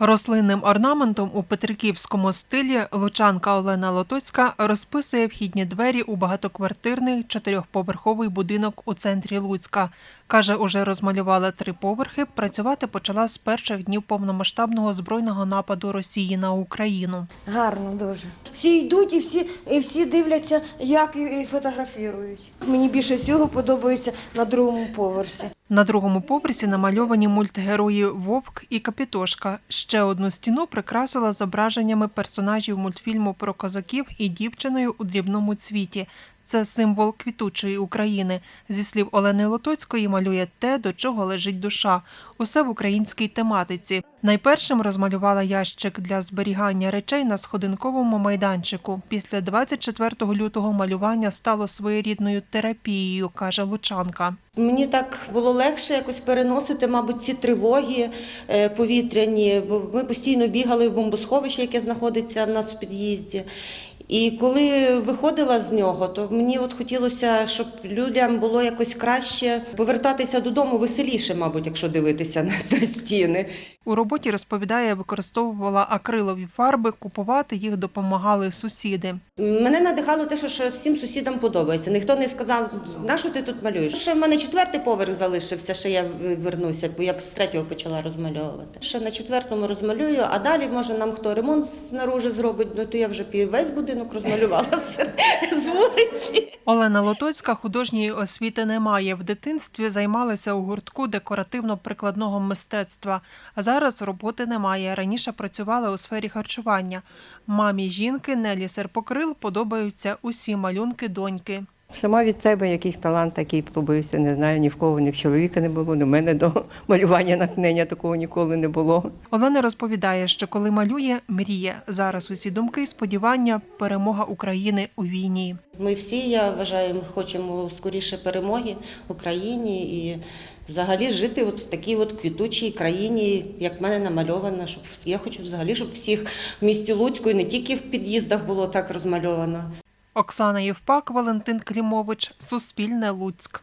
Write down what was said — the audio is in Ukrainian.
Рослинним орнаментом у петриківському стилі лучанка Олена Лотоцька розписує вхідні двері у багатоквартирний чотирьохповерховий будинок у центрі Луцька. Каже, уже розмалювала три поверхи. Працювати почала з перших днів повномасштабного збройного нападу Росії на Україну. Гарно дуже. Всі йдуть і всі, і всі дивляться, як і, фотографірують. Мені більше всього подобається на другому поверсі. На другому поверсі намальовані мультгерої Вовк і Капітошка. Ще одну стіну прикрасила зображеннями персонажів мультфільму про козаків і дівчиною у дрібному цвіті. Це символ квітучої України. Зі слів Олени Лотоцької, малює те, до чого лежить душа. Усе в українській тематиці. Найпершим розмалювала ящик для зберігання речей на сходинковому майданчику. Після 24 лютого малювання стало своєрідною терапією, каже Лучанка. Мені так було легше якось переносити, мабуть, ці тривоги е, повітряні, ми постійно бігали в бомбосховище, яке знаходиться в нас в під'їзді. І коли виходила з нього, то мені от хотілося, щоб людям було якось краще повертатися додому веселіше, мабуть, якщо дивитися на, стіни. У роботі розповідає, використовувала акрилові фарби, купувати їх допомагали сусіди. Мене надихало те, що всім сусідам подобається. Ніхто не сказав, на що ти тут малюєш. Ще в мене четвертий поверх залишився, ще я вернуся, бо я з третього почала розмальовувати. Ще на четвертому розмалюю, а далі може нам хто ремонт знаружи зробить, ну то я вже весь будинок розмалювала з, вулиці. Олена Лотоцька художньої освіти не має. В дитинстві займалася у гуртку декоративно-прикладного мистецтва. А зараз роботи немає. Раніше працювала у сфері харчування. Мамі жінки Нелі Серпокрил подобаються усі малюнки доньки. Сама від себе якийсь талант такий пробився. Не знаю, ні в кого, ні в чоловіка не було. Ні в мене до малювання натхнення такого ніколи не було. Олена розповідає, що коли малює, мріє. Зараз усі думки сподівання перемога України у війні. Ми всі, я вважаю, хочемо скоріше перемоги Україні і взагалі жити от в такій от квітучій країні, як в мене намальовано. Щоб я хочу взагалі, щоб всіх в місті Луцьку і не тільки в під'їздах було так розмальовано. Оксана Євпак, Валентин Клімович, Суспільне Луцьк.